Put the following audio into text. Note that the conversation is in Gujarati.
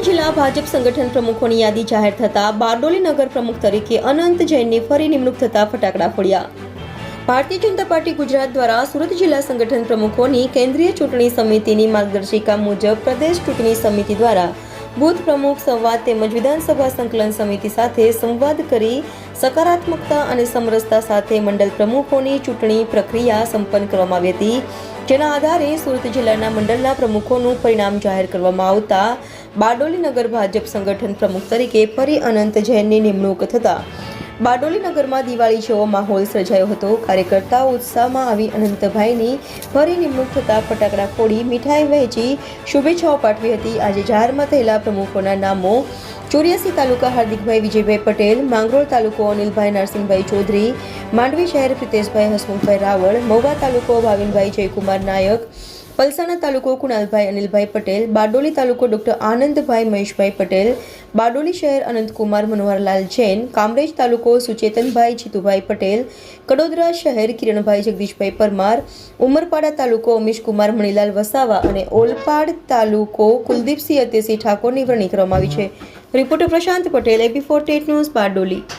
સુરત જિલ્લા ભાજપ સંગઠન પ્રમુખોની યાદી જાહેર થતાં બારડોલી નગર પ્રમુખ તરીકે અનંત જૈનની ફરી નિમણૂક થતા ફટાકડા ફોડ્યા. ભારતીય જનતા પાર્ટી ગુજરાત દ્વારા સુરત જિલ્લા સંગઠન પ્રમુખોની કેન્દ્રીય ચૂંટણી સમિતિની માર્ગદર્શિકા મુજબ પ્રદેશ ચૂંટણી સમિતિ દ્વારા બૂથ પ્રમુખ સંવાદ તેમજ વિધાનસભા સંકલન સમિતિ સાથે સંવાદ કરી સકારાત્મકતા અને સમરસતા સાથે મંડળ પ્રમુખોની ચૂંટણી પ્રક્રિયા સંપન્ન કરવામાં આવી હતી. જેના આધારે સુરત જિલ્લાના મંડળના પ્રમુખોનું પરિણામ જાહેર કરવામાં આવતા બારડોલી નગર ભાજપ સંગઠન પ્રમુખ તરીકે ફરી અનંત જૈનની નિમણૂક થતા બારડોલી નગરમાં દિવાળી જેવો માહોલ સર્જાયો હતો. કાર્યકર્તાઓ ઉત્સાહમાં આવી અનંતભાઈની ફરી નિમણૂક થતાં ફટાકડા ફોડી મીઠાઈ વહેંચી શુભેચ્છાઓ પાઠવી હતી. આજે જાહેરમાં થયેલા પ્રમુખોના નામો ચોર્યાસી તાલુકા હાર્દિકભાઈ વિજયભાઈ પટેલ, માંગરોળ તાલુકો અનિલભાઈ નરસિંહભાઈ ચૌધરી, માંડવી શહેર પ્રિતેશભાઈ હસમુખભાઈ રાવળ, મહુવા તાલુકો ભાવિનભાઈ જયકુમાર નાયક પલસાણા તાલુકો કુણાલભાઈ અનિલભાઈ પટેલ, બારડોલી તાલુકો ડોક્ટર આનંદભાઈ મહેશભાઈ પટેલ, બારડોલી શહેર અનંતકુમાર મનોહરલાલ જૈન, કામરેજ તાલુકો સુચેતનભાઈ જીતુભાઈ પટેલ, કડોદરા શહેર કિરણભાઈ જગદીશભાઈ પરમાર, ઉમરપાડા તાલુકો અમીશકુમાર મણીલાલ વસાવા અને ઓલપાડ તાલુકો કુલદીપસિંહ અતેસિંહ ઠાકોરની વરણી કરવામાં આવી છે. Reporter Prashant Patel AP forty news, Bardoli.